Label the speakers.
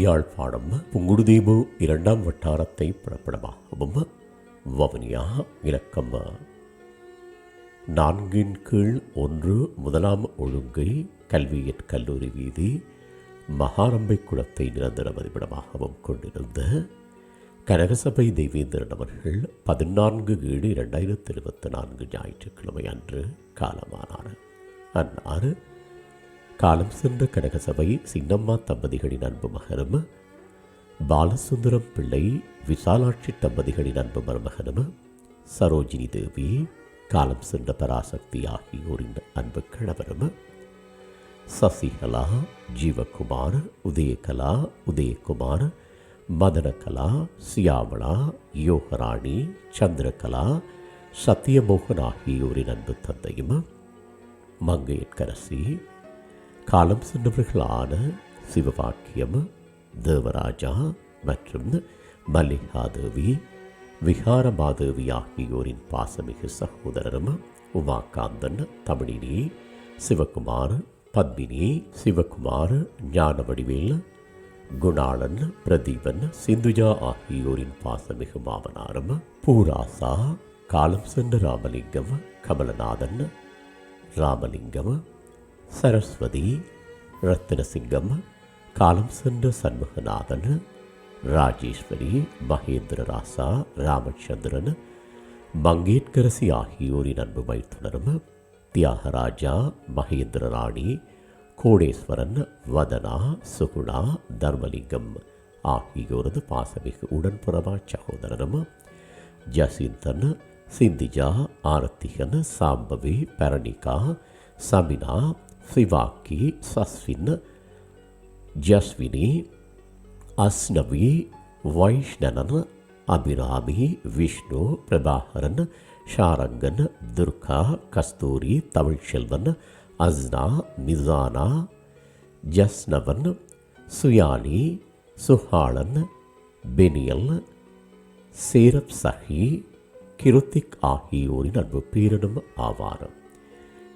Speaker 1: யாழ்ப்பாணம் புங்குடுதீவு இரண்டாம் வட்டாரத்தை புறப்படமாகவும் வவுனியா இலக்கம். நான்கின் கீழ் ஒன்று முதலாம் ஒழுங்கை கல்வியற் கல்லூரி வீதி மகாரம்பை குளத்தை நிரந்தர மதிப்பிடமாகவும் கொண்டிருந்த கனகசபை தேவேந்திரன் அவர்கள் பதினான்கு ஏழு இரண்டாயிரத்தி இருபத்தி நான்கு ஞாயிற்றுக்கிழமை அன்று காலமானார். அன்னார் காலம் சென்ற கனகசபை சின்னம்மா தம்பதிகளின் அன்பு மகனும் பாலசுந்தரம் பிள்ளை விசாலாட்சி தம்பதிகளின் அன்பு மருமகனும் சரோஜினி தேவி காலம் சென்ற பராசக்தி ஆகியோரின் அன்பு கணவரும் சசிகலா ஜீவகுமார் உதயகலா உதயகுமார் மதனகலா சியாமளா யோகராணி சந்திரகலா சத்தியமோகன் ஆகியோரின் அன்பு தந்தையும் மங்கையற்கரசி காலம் சென்றவர்களான சிவபாக்கியம் தேவராஜா மற்றும் மல்லிகாதேவி விகாரமாதேவி ஆகியோரின் பாசமிகு சகோதரரும் உமாகாந்தன் தமிழினி சிவகுமார் பத்மினி சிவகுமார் ஞானவடிவேல் குணாளன் பிரதீபன் சிந்துஜா ஆகியோரின் பாசமிகு மாமனாரும் பூராசா காலம் சென்ற ராமலிங்கம் கமலநாதன் ராமலிங்கம் சரஸ்வதி ரத்தினசிங்கம் காலம் சென்ற சண்முகநாதன் ராஜேஸ்வரி மகேந்திர ராசா ராமச்சந்திரன் மங்கேட்கரசி ஆகியோரின் அன்பு மைத்துனரும் தியாகராஜா மகேந்திர ராணி கோடேஸ்வரன் வதனா சுகுணா தர்மலிங்கம் ஆகியோரது பாசமிகு உடன்புறமா சகோதரரும் ஜசிந்தன் சிந்திஜா ஆரத்திகன் சாம்பவி பரணிகா சமினா සිවාකි සස්වින්න ජස්විනී අස්නවී වෛශ්නනන අභිරාමිහි විශ්ණෝ ප්‍රභාහරණ ශාරංගන දුර්කා කස්තූරී තමිழ்ෂෙල්වන අස්නා නිසානා ජස්නවන සුයානී සුහාලන බෙනියල් සේරප් සහි කිරුතික් ආහිෝරින් අඩු පීරණම ආවාරම්.